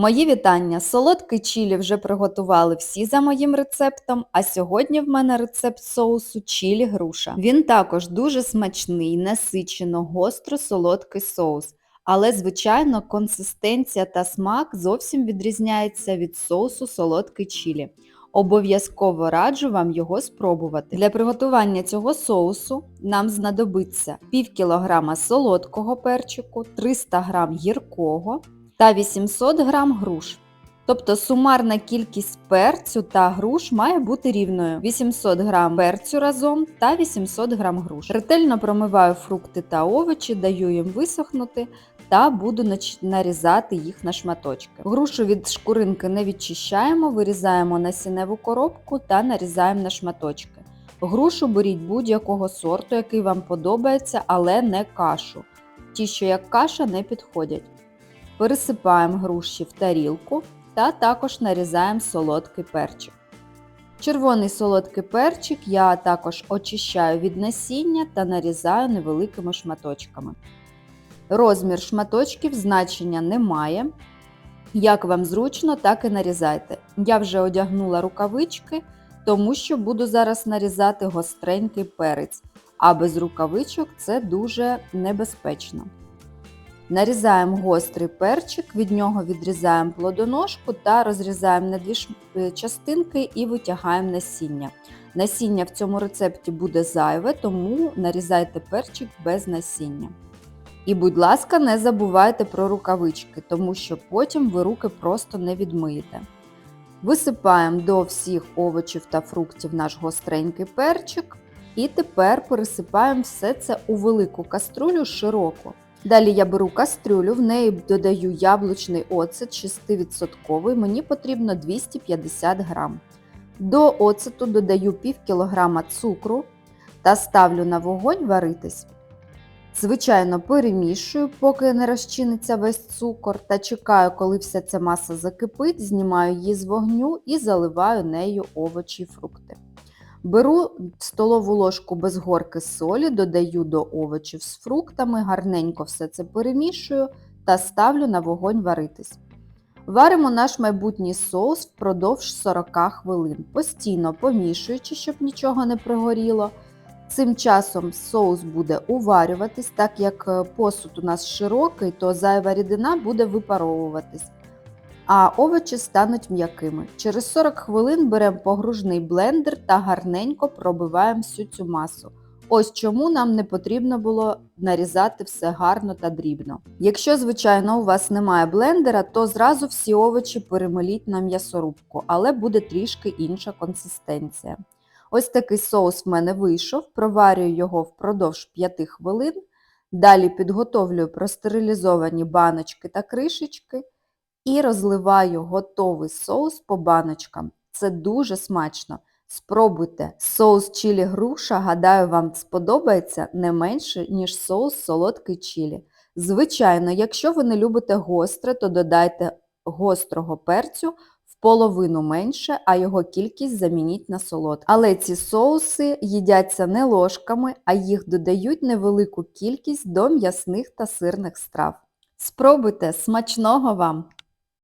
Мої вітання! Солодкий чілі вже приготували всі за моїм рецептом, а сьогодні в мене рецепт соусу чілі груша. Він також дуже смачний, насичено, гостро солодкий соус. Але, звичайно, консистенція та смак зовсім відрізняється від соусу солодкий чілі. Обов'язково раджу вам його спробувати. Для приготування цього соусу нам знадобиться пів кілограма солодкого перчику, 300 г гіркого та 800 г груш. Тобто сумарна кількість перцю та груш має бути рівною 800 г перцю разом та 800 г груш. Ретельно промиваю фрукти та овочі, даю їм висохнути та буду нарізати їх на шматочки. Грушу від шкуринки не відчищаємо, вирізаємо насінневу коробку та нарізаємо на шматочки. Грушу беріть будь-якого сорту, який вам подобається, але не кашу. Ті, що як каша, не підходять. Пересипаємо груші в тарілку та також нарізаємо солодкий перчик. Червоний солодкий перчик я також очищаю від насіння та нарізаю невеликими шматочками. Розмір шматочків значення немає. Як вам зручно, так і нарізайте. Я вже одягнула рукавички, тому що буду зараз нарізати гостренький перець, а без рукавичок це дуже небезпечно. Нарізаємо гострий перчик, від нього відрізаємо плодоножку та розрізаємо на дві е, частинки і витягаємо насіння. Насіння в цьому рецепті буде зайве, тому нарізайте перчик без насіння. І, будь ласка, не забувайте про рукавички, тому що потім ви руки просто не відмиєте. Висипаємо до всіх овочів та фруктів наш гостренький перчик. І тепер пересипаємо все це у велику каструлю широку. Далі я беру кастрюлю, в неї додаю яблучний оцет 6%, мені потрібно 250 грам. До оцету додаю пів кілограма цукру та ставлю на вогонь варитись. Звичайно, перемішую, поки не розчиниться весь цукор, та чекаю, коли вся ця маса закипить, знімаю її з вогню і заливаю нею овочі і фрукти. Беру столову ложку без горки солі, додаю до овочів з фруктами, гарненько все це перемішую та ставлю на вогонь варитись. Варимо наш майбутній соус впродовж 40 хвилин, постійно помішуючи, щоб нічого не пригоріло. Цим часом соус буде уварюватись, так як е, посуд у нас широкий, то зайва рідина буде випаровуватись, а овочі стануть м'якими. Через 40 хвилин беремо погружний блендер та гарненько пробиваємо всю цю масу. Ось чому нам не потрібно було нарізати все гарно та дрібно. Якщо, звичайно, у вас немає блендера, то зразу всі овочі перемеліть на м'ясорубку, але буде трішки інша консистенція. Ось такий соус в мене вийшов, проварюю його впродовж 5 хвилин. Далі підготовлюю простерилізовані баночки та кришечки і розливаю готовий соус по баночкам. Це дуже смачно. Спробуйте. Соус чилі груша, гадаю, вам сподобається не менше, ніж соус солодкий чилі. Звичайно, якщо ви не любите гостре, то додайте гострого перцю в половину менше, а його кількість замініть на солод. Але ці соуси їдяться не ложками, а їх додають невелику кількість до м'ясних та сирних страв. Спробуйте, смачного вам!